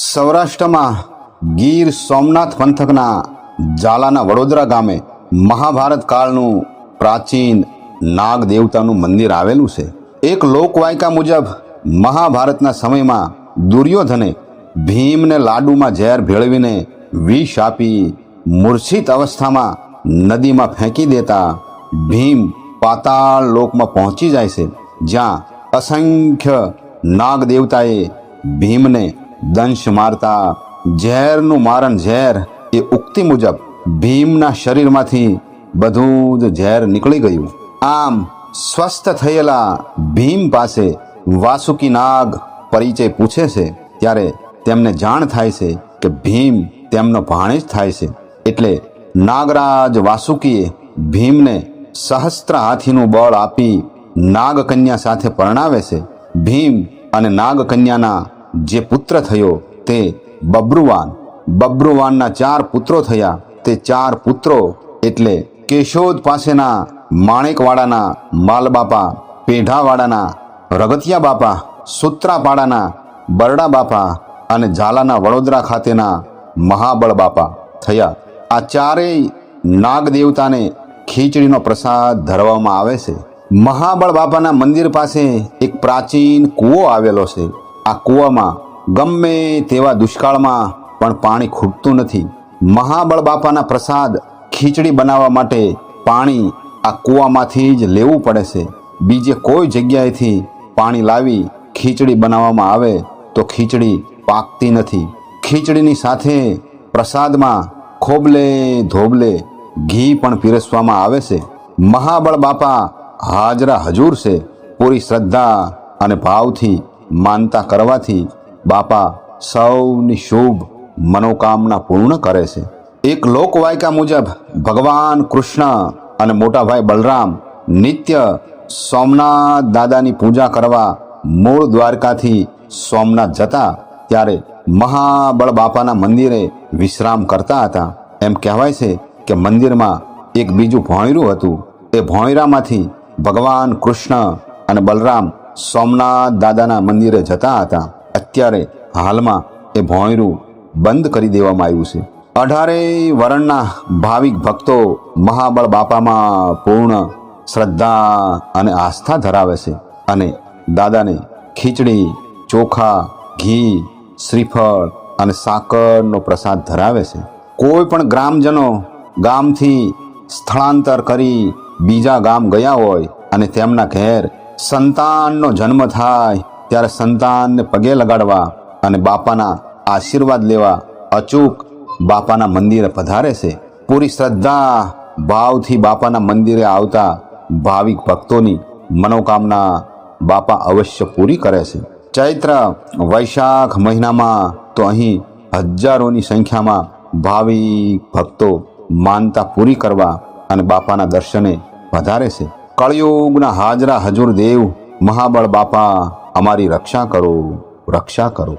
સૌરાષ્ટ્રમાં ગીર સોમનાથ પંથકના ઝાલાના વડોદરા ગામે મહાભારત કાળનું પ્રાચીન નાગ દેવતાનું મંદિર આવેલું છે. એક લોકવાયકા મુજબ મહાભારતના સમયમાં દુર્યોધને ભીમને લાડુમાં ઝેર ભેળવીને વિષ આપી મૂર્છિત અવસ્થામાં નદીમાં ફેંકી દેતા ભીમ પાતાળ લોકમાં પહોંચી જાય છે, જ્યાં અસંખ્ય નાગ દેવતાએ ભીમને દંશ મારતા ઝેરનું મારણ ઝેર એ ઉક્તિ મુજબ ભીમના શરીરમાંથી બધું જ ઝેર નીકળી ગયું. આમ સ્વસ્થ થયેલા ભીમ પાસે વાસુકી નાગ પરિચય પૂછે છે, ત્યારે તેમને જાણ થાય છે કે ભીમ તેમનો ભાણેજ થાય છે. એટલે નાગરાજ વાસુકીએ ભીમને સહસ્ત્ર હાથીનું બળ આપી નાગકન્યા સાથે પરણાવે છે. ભીમ અને નાગકન્યાના જે પુત્ર થયો તે બબ્રુવાન. બબ્રુવાનના ચાર પુત્રો થયા. તે ચાર પુત્રો એટલે કેશોદ પાસેના માણેકવાડાના માલબાપા, પેઢાવાડાના રગતિયા બાપા સૂત્રાપાડાના બરડા બાપા અને ઝાલાના વડોદરા ખાતેના મહાબળ બાપા થયા. આ ચારેય નાગદેવતાને ખીચડીનો પ્રસાદ ધરવામાં આવે છે. મહાબળ બાપાના મંદિર પાસે એક પ્રાચીન કૂવો આવેલો છે. આ કૂવામાં ગમે તેવા દુષ્કાળમાં પણ પાણી ખૂટતું નથી. મહાબળ બાપાના પ્રસાદ ખીચડી બનાવવા માટે પાણી આ કૂવામાંથી જ લેવું પડે છે. બીજે કોઈ જગ્યાએથી પાણી લાવી ખીચડી બનાવવામાં આવે તો ખીચડી પાકતી નથી. ખીચડીની સાથે પ્રસાદમાં ખોબલે ધોબલે ઘી પણ પીરસવામાં આવે છે. મહાબળ બાપા હાજરા હજૂર છે. પૂરી શ્રદ્ધા અને ભાવથી માનતા કરવાથી બાપા સૌની શુભ મનોકામના પૂર્ણ કરે છે. એક લોકવાયકા મુજબ ભગવાન કૃષ્ણ અને મોટાભાઈ બલરામ નિત્ય સોમનાથ દાદાની પૂજા કરવા મૂળ દ્વારકાથી સોમનાથ જતા ત્યારે મહાબળ બાપાના મંદિરે વિશ્રામ કરતા હતા. એમ કહેવાય છે કે મંદિરમાં એક બીજું ભોંયરું હતું. એ ભોંયરામાંથી ભગવાન કૃષ્ણ અને બલરામ સોમનાથ દાદાના મંદિરે જતા હતા. અત્યારે હાલમાં એ ભોંયરું બંધ કરી દેવામાં આવ્યું છે. અઢારે વરણના ભાવિક ભક્તો મહાબળ બાપામાં પૂર્ણ શ્રદ્ધા અને આસ્થા ધરાવે છે અને દાદાને ખીચડી, ચોખા, ઘી, શ્રીફળ અને સાકરનો પ્રસાદ ધરાવે છે. કોઈ પણ ગ્રામજનો ગામથી સ્થળાંતર કરી બીજા ગામ ગયા હોય અને તેમના ઘેર સંતાનનો જન્મ થાય ત્યારે સંતાનને પગે લગાડવા અને બાપાના આશીર્વાદ લેવા અચૂક બાપાના મંદિરે પધારે છે. પૂરી શ્રદ્ધા ભાવથી બાપાના મંદિરે આવતા ભાવિક ભક્તોની મનોકામના બાપા અવશ્ય પૂરી કરે છે. ચૈત્ર, વૈશાખ મહિનામાં તો અહીં હજારોની સંખ્યામાં ભાવિક ભક્તો માનતા પૂરી કરવા અને બાપાના દર્શને વધારે છે. કળયુગના હાજરા હજુર દેવ મહાબળ બાપા અમારી રક્ષા કરો રક્ષા કરો.